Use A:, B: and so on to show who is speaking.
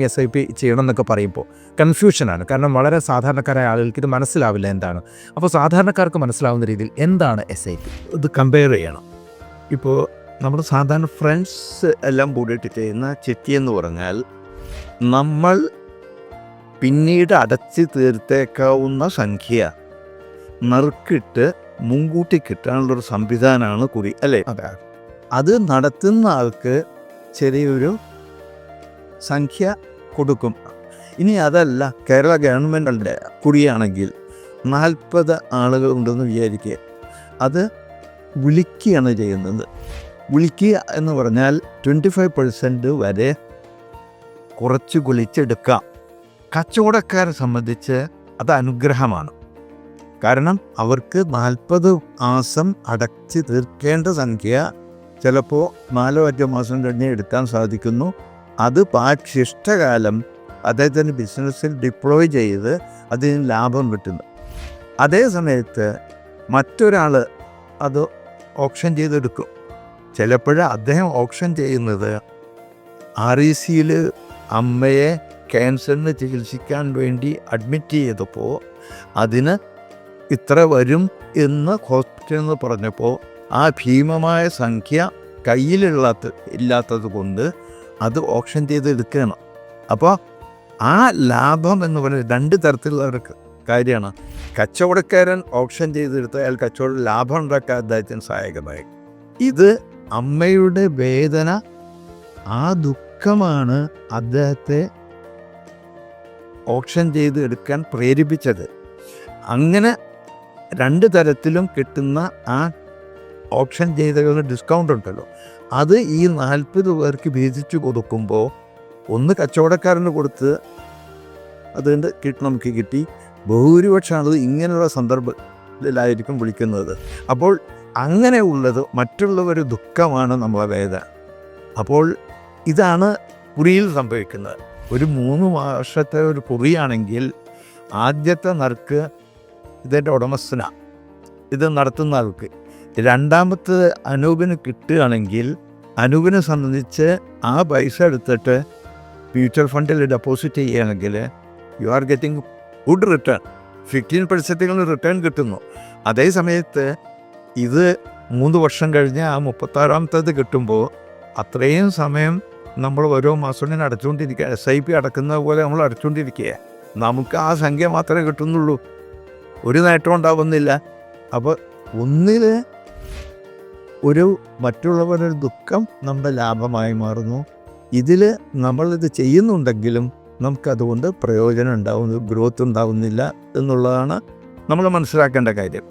A: S I P ചെയ്യണം എന്നൊക്കെ പറയുമ്പോൾ കൺഫ്യൂഷനാണ് കാരണം വളരെ സാധാരണക്കാരായ ആളുകൾക്ക് ഇത് മനസ്സിലാവില്ല എന്താണ്. അപ്പോൾ സാധാരണക്കാർക്ക് മനസ്സിലാവുന്ന രീതിയിൽ എന്താണ് എസ് ഐ പി
B: ഇത് കമ്പയർ ചെയ്യണം. ഇപ്പോൾ നമ്മൾ സാധാരണ ഫ്രണ്ട്സ് എല്ലാം കൂടിയിട്ട് ചെയ്യുന്ന ചിട്ടി എന്ന് പറഞ്ഞാൽ നമ്മൾ പിന്നീട് അടച്ചു തീർത്തേക്കാവുന്ന സംഖ്യ നറുക്കിട്ട് മുൻകൂട്ടി കിട്ടാനുള്ളൊരു സംവിധാനമാണ് കുറി അല്ലേ?
A: അതെ.
B: അത് നടത്തുന്ന ആൾക്ക് ചെറിയൊരു സംഖ്യ കൊടുക്കും. ഇനി അതല്ല കേരള ഗവൺമെന്റിന്റെ കുടിയാണെങ്കിൽ നാൽപ്പത് ആളുകൾ ഉണ്ടെന്ന് വിചാരിക്കുക. അത് വിളിക്കുകയാണ് ചെയ്യുന്നത്. വിളിക്കുക എന്ന് പറഞ്ഞാൽ ട്വന്റി ഫൈവ് പെർസെന്റ് വരെ കുറച്ച് കുളിച്ചെടുക്കാം കച്ചവടക്കാരെ സംബന്ധിച്ച് അത് അനുഗ്രഹമാണ്. കാരണം അവർക്ക് നാൽപ്പത് മാസം അടച്ച് തീർക്കേണ്ട സംഖ്യ ചിലപ്പോൾ നാലോ അഞ്ചോ മാസം കഴിഞ്ഞ് എടുക്കാൻ സാധിക്കുന്നു. അത് പാക്ഷിഷ്ടകാലം അദ്ദേഹത്തിന്റെ ബിസിനസ്സിൽ ഡിപ്ലോയ് ചെയ്ത് അതിന് ലാഭം കിട്ടുന്നു. അതേ സമയത്ത് മറ്റൊരാൾ അത് ഓപ്ഷൻ ചെയ്തെടുക്കും. ചിലപ്പോൾ അദ്ദേഹം ഓപ്ഷൻ ചെയ്യുന്നത് ആർ ഇ സിയിൽ അമ്മയെ ക്യാൻസറിന് ചികിത്സിക്കാൻ വേണ്ടി അഡ്മിറ്റ് ചെയ്തപ്പോൾ അതിന് ഇത്ര വരും എന്ന് ഹോസ്പിറ്റലിൽ നിന്ന് പറഞ്ഞപ്പോൾ ആ ഭീമമായ സംഖ്യ കയ്യിലുള്ള ഇല്ലാത്തത് കൊണ്ട് അത് ഓപ്ഷൻ ചെയ്ത് എടുക്കണം. അപ്പോൾ ആ ലാഭം എന്ന് പറയുന്നത് രണ്ട് തരത്തിലുള്ള കാര്യമാണ്. കച്ചവടക്കാരൻ ഓപ്ഷൻ ചെയ്തെടുത്ത് അയാൾ കച്ചവടം ലാഭം ഉണ്ടാക്കാൻ അദ്ദേഹത്തിന് സഹായകമായി ഇത് അമ്മയുടെ വേദന ആ ദുഃഖമാണ് അദ്ദേഹത്തെ ഓപ്ഷൻ ചെയ്ത് എടുക്കാൻ പ്രേരിപ്പിച്ചത്. അങ്ങനെ രണ്ട് തരത്തിലും കിട്ടുന്ന ആ ഓപ്ഷൻ ചെയ്തകളുടെ ഡിസ്കൗണ്ട് ഉണ്ടല്ലോ. അത് ഈ നാൽപ്പത് പേർക്ക് വീതിച്ചു കൊടുക്കുമ്പോൾ ഒന്ന് കച്ചവടക്കാരന് കൊടുത്ത് അതുകൊണ്ട് കിട്ടി നമുക്ക് കിട്ടി. ഭൂരിപക്ഷം ആളുകൾ ഇങ്ങനെയുള്ള സന്ദർഭത്തിലായിരിക്കും വിളിക്കുന്നത്. അപ്പോൾ അങ്ങനെയുള്ളത് മറ്റുള്ളവർ ദുഃഖമാണ് നമ്മളെ വേദ അപ്പോൾ ഇതാണ് കുറിയിൽ സംഭവിക്കുന്നത്. ഒരു മൂന്ന് വർഷത്തെ ഒരു കുറിയാണെങ്കിൽ ആദ്യത്തെ നറുക്ക് ഇതിന്റെ ഉടമസ്ഥന. ഇത് നടത്തുന്ന ആൾക്ക്. രണ്ടാമത്തെ അനൂപിന് കിട്ടുകയാണെങ്കിൽ അനൂപിനെ സംബന്ധിച്ച് ആ പൈസ എടുത്തിട്ട് മ്യൂച്വൽ ഫണ്ടിൽ ഡെപ്പോസിറ്റ് ചെയ്യുകയാണെങ്കിൽ you are getting good return fifteen പെർസെന്റുകൾ return കിട്ടുന്നു. അതേ സമയത്ത് ഇത് മൂന്ന് വർഷം കഴിഞ്ഞ് ആ മുപ്പത്താറാമത്തേത് കിട്ടുമ്പോൾ അത്രയും സമയം നമ്മൾ ഓരോ മാസം ഇങ്ങനെ അടച്ചുകൊണ്ടിരിക്കുക. എസ് ഐ പി അടക്കുന്ന പോലെ നമ്മൾ അടച്ചുകൊണ്ടിരിക്കുക. നമുക്ക് ആ സംഖ്യ മാത്രമേ കിട്ടുന്നുള്ളൂ. ഒരു നേട്ടം ഉണ്ടാവുന്നില്ല. അപ്പോൾ ഒന്നിൽ ഒരു മറ്റുള്ളവരുടെ ദുഃഖം നമ്മുടെ ലാഭമായി മാറുന്നു. ഇതിൽ നമ്മളിത് ചെയ്യുന്നുണ്ടെങ്കിലും നമുക്കതുകൊണ്ട് പ്രയോജനം ഉണ്ടാവുന്നു ഗ്രോത്ത് ഉണ്ടാവുന്നില്ല എന്നുള്ളതാണ് നമ്മൾ മനസ്സിലാക്കേണ്ട കാര്യം.